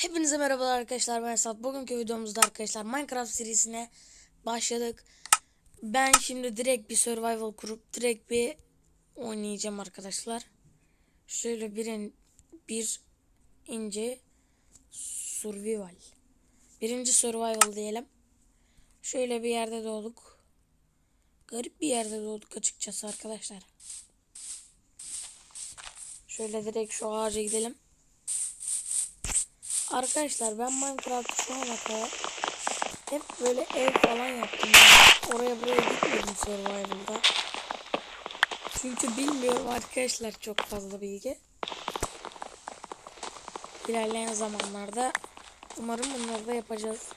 Hepinize merhabalar arkadaşlar ben Esat. Bugünkü videomuzda arkadaşlar Minecraft serisine başladık. Ben şimdi direkt bir survival kurup direkt bir oynayacağım arkadaşlar. Şöyle bir, in- bir ince survival. Birinci survival diyelim. Şöyle bir yerde doğduk. Garip bir yerde doğduk açıkçası arkadaşlar. Şöyle direkt şu ağaca gidelim. Arkadaşlar ben Minecraft şu kadar hep böyle ev falan yaptım. Yani oraya buraya gitmedim Survival'da. Çünkü bilmiyorum arkadaşlar çok fazla bilgi. İlerleyen zamanlarda umarım bunları da yapacağız.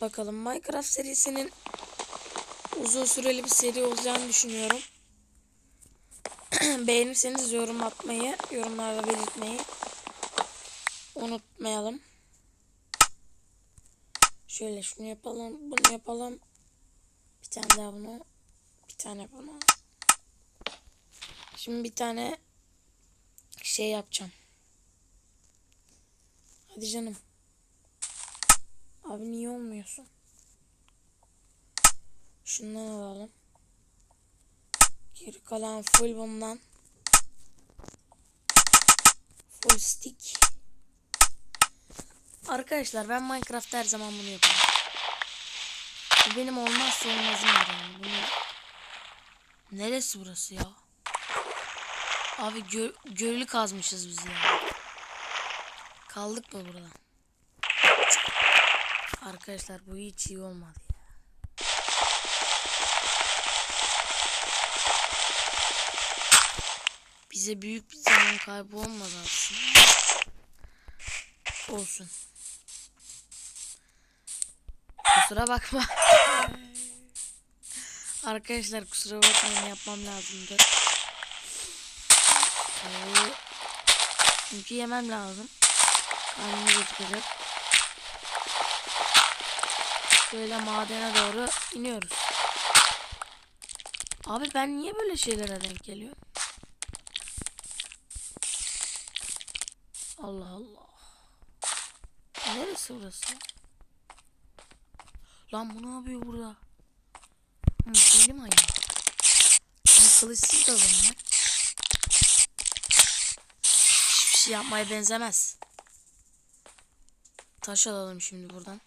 Bakalım Minecraft serisinin uzun süreli bir seri olacağını düşünüyorum. Beğenirseniz yorum atmayı, yorumlarda belirtmeyi unutmayalım. Şöyle şunu yapalım, bunu yapalım. Bir tane daha bunu, bir tane bunu. Şimdi bir tane şey yapacağım. Hadi canım. Abi niye olmuyorsun? Şundan alalım. Geri kalan full bundan. Full stick. Arkadaşlar ben Minecraft her zaman bunu yapıyorum. Bu benim olmazsa olmazım yani. Bunu... Neresi burası ya? Abi gö gölü kazmışız biz ya. Kaldık mı burada? Arkadaşlar bu hiç iyi olmadı ya. Bize büyük bir zaman kaybı olmadı aslında. Olsun. Kusura bakma. Arkadaşlar kusura bakmayın yapmam lazımdı. Ee, Çünkü yemem lazım. Karnımız acıkacak. Şöyle madene doğru iniyoruz. Abi ben niye böyle şeylere denk geliyorum? Allah Allah. Neresi burası? Lan bu ne yapıyor burada? Hı, deli mi? Bunu kılıçsız da lan. Hiçbir şey yapmaya benzemez. Taş alalım şimdi buradan.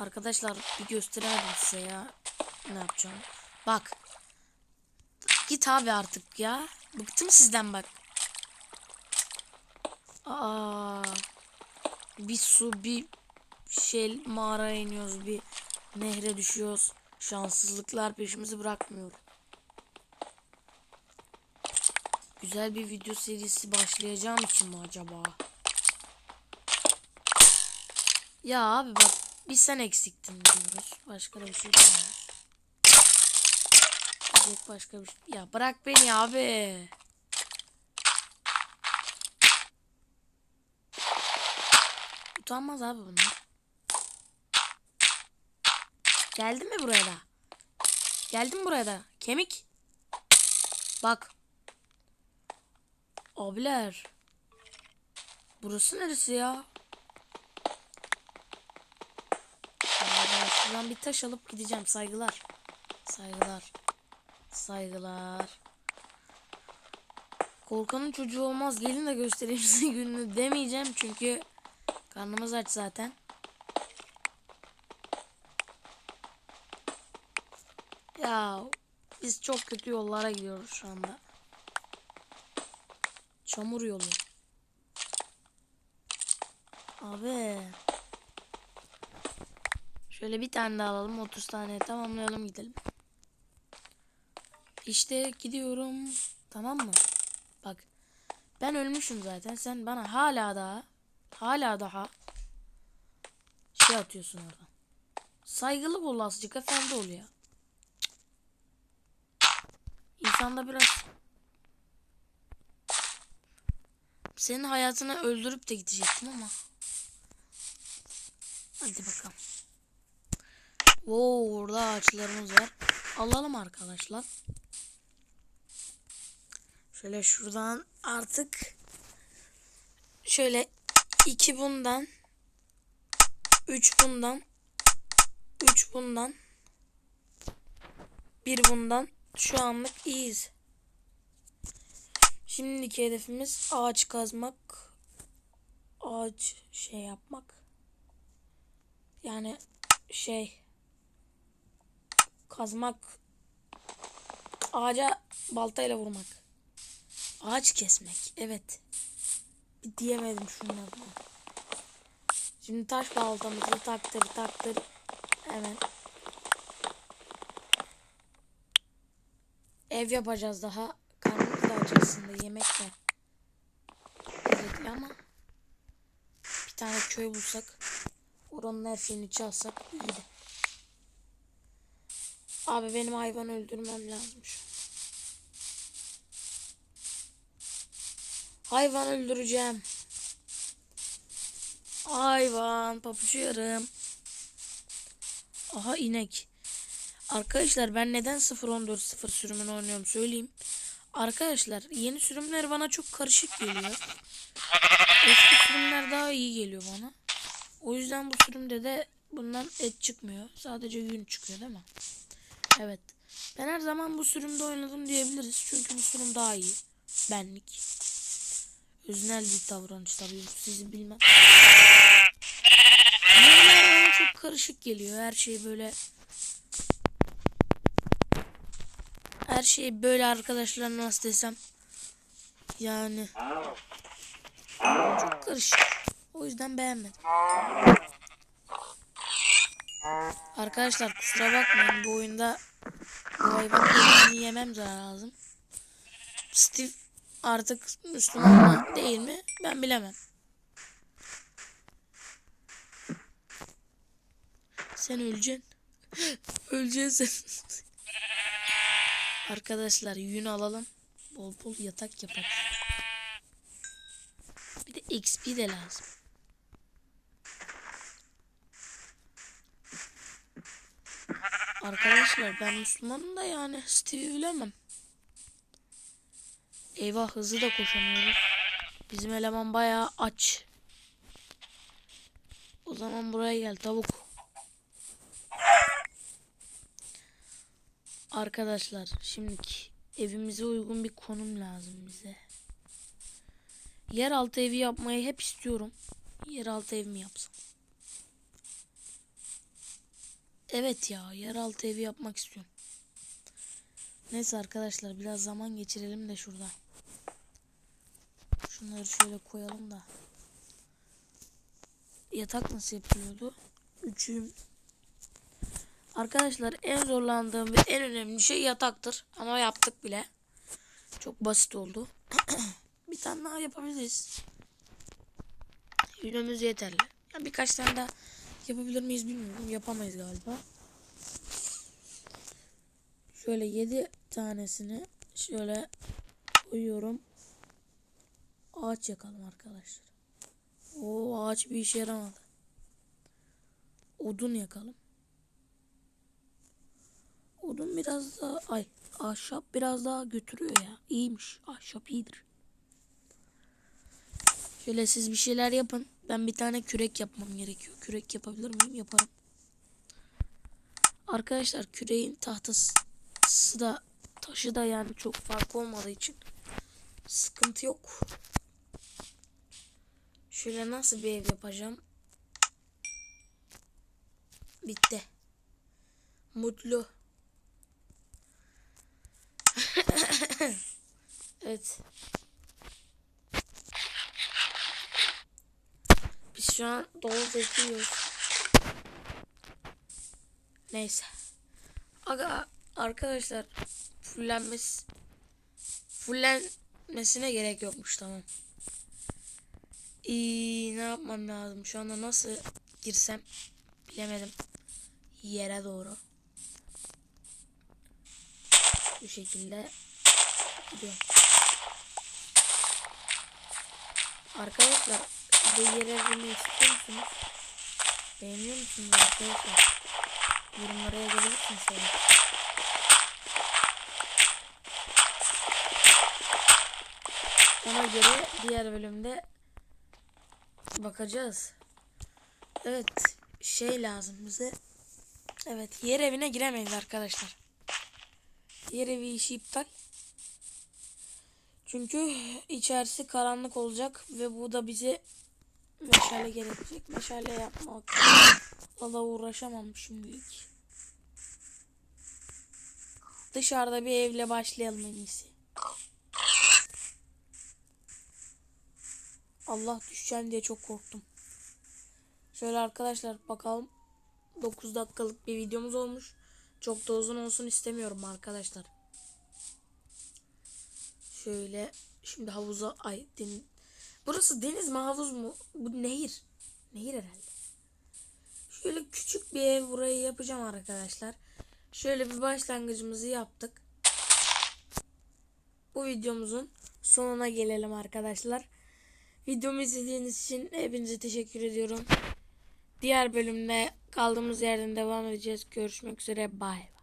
Arkadaşlar bir gösteremedim size ya. Ne yapacağım? Bak. Git abi artık ya. Bıktım sizden bak. Aa. Bir su bir şey mağaraya iniyoruz bir nehre düşüyoruz. Şanssızlıklar peşimizi bırakmıyor. Güzel bir video serisi başlayacağım için mi acaba? Ya abi bak bir sen eksiktin diyoruz. Başka da bir şey demiyoruz. Başka bir şey. Ya bırak beni abi. Utanmaz abi bunlar. Geldin mi buraya da? Geldin mi buraya da? Kemik. Bak. Abiler. Burası neresi ya? Aa, Şuradan bir taş alıp gideceğim. Saygılar. Saygılar. Saygılar. Korkanın çocuğu olmaz. Gelin de göstereyim size gününü demeyeceğim çünkü karnımız aç zaten. Ya biz çok kötü yollara gidiyoruz şu anda. Çamur yolu. Abi. Şöyle bir tane daha alalım. 30 tane tamamlayalım gidelim. İşte gidiyorum. Tamam mı? Bak. Ben ölmüşüm zaten. Sen bana hala daha hala daha şey atıyorsun oradan. Saygılı ol azıcık efendi ol ya. İnsanda biraz senin hayatını öldürüp de gidecektim ama. Hadi bakalım. Oo, orada ağaçlarımız var. Alalım arkadaşlar. Şöyle şuradan artık şöyle 2 bundan. 3 bundan. 3 bundan. 1 bundan. Şu anlık iyiyiz. Şimdiki hedefimiz ağaç kazmak. Ağaç şey yapmak. Yani şey kazmak ağaca baltayla vurmak. Ağaç kesmek. Evet. Bir diyemedim adını. Şimdi taş baltamızı taktır taktır. Hemen. Ev yapacağız daha. Karnımız da aç. Yemek var. Lezzetli ama. Bir tane köy bulsak. Oranın her şeyini çalsak iyiydi. Abi benim hayvan öldürmem lazım şu an. Hayvan öldüreceğim. Hayvan papuçuyorum. Aha inek. Arkadaşlar ben neden 0.14.0 sürümünü oynuyorum söyleyeyim. Arkadaşlar yeni sürümler bana çok karışık geliyor. Eski sürümler daha iyi geliyor bana. O yüzden bu sürümde de bundan et çıkmıyor. Sadece yün çıkıyor değil mi? Evet. Ben her zaman bu sürümde oynadım diyebiliriz. Çünkü bu sürüm daha iyi. Benlik. Öznel bir davranış tabii. Sizi bilmem. Bana çok karışık geliyor. Her şey böyle her şey böyle arkadaşlar nasıl desem yani çok karışık. O yüzden beğenmedim. Arkadaşlar kusura bakmayın bu oyunda bu hayvan yemem lazım. Steve artık Müslüman mı değil mi ben bilemem. Sen öleceksin. Öleceksin sen. Arkadaşlar yün alalım. Bol bol yatak yapalım. Bir de XP de lazım. Arkadaşlar ben Müslümanım da yani Steve'i bilemem. Eyvah hızlı da koşamıyoruz. Bizim eleman bayağı aç. O zaman buraya gel tavuk. Arkadaşlar şimdiki evimize uygun bir konum lazım bize. Yeraltı evi yapmayı hep istiyorum. Yeraltı ev mi yapsam? Evet ya yeraltı evi yapmak istiyorum. Neyse arkadaşlar biraz zaman geçirelim de şurada. Şunları şöyle koyalım da. Yatak nasıl yapılıyordu? Üçüm. Arkadaşlar en zorlandığım ve en önemli şey yataktır. Ama yaptık bile. Çok basit oldu. bir tane daha yapabiliriz. Yünümüz yeterli. Ya birkaç tane daha yapabilir miyiz bilmiyorum. Yapamayız galiba. Şöyle 7 tanesini şöyle koyuyorum. Ağaç yakalım arkadaşlar. O ağaç bir işe yaramadı. Odun yakalım. Odun biraz daha ay ahşap biraz daha götürüyor ya. İyiymiş. Ahşap iyidir. Şöyle siz bir şeyler yapın. Ben bir tane kürek yapmam gerekiyor. Kürek yapabilir miyim? Yaparım. Arkadaşlar küreğin tahtası da taşı da yani çok farklı olmadığı için sıkıntı yok. Şöyle nasıl bir ev yapacağım? Bitti. Mutlu. evet. Biz şu an dolu bekliyoruz. Neyse. Aga arkadaşlar fullenmesi fullenmesine gerek yokmuş tamam. İyi, ne yapmam lazım? Şu anda nasıl girsem bilemedim. Yere doğru. Bu şekilde gidiyorum. Arkadaşlar bu yere bunu istiyor musunuz? Beğeniyor musunuz arkadaşlar? Yorumlara yazabilirsiniz tabii. Ona göre diğer bölümde Bakacağız. Evet. Şey lazım bize. Evet. Yer evine giremeyiz arkadaşlar. Yer evi işi iptal. Çünkü içerisi karanlık olacak ve bu da bize meşale gerekecek. Meşale yapmak. Valla uğraşamam şimdilik. Dışarıda bir evle başlayalım en iyisi. Allah düşeceğim diye çok korktum. Şöyle arkadaşlar bakalım. 9 dakikalık bir videomuz olmuş. Çok da uzun olsun istemiyorum arkadaşlar. Şöyle şimdi havuza ay den- Burası deniz mi havuz mu? Bu nehir. Nehir herhalde. Şöyle küçük bir ev burayı yapacağım arkadaşlar. Şöyle bir başlangıcımızı yaptık. Bu videomuzun sonuna gelelim arkadaşlar. Videomu izlediğiniz için hepinize teşekkür ediyorum. Diğer bölümde kaldığımız yerden devam edeceğiz. Görüşmek üzere. Bye.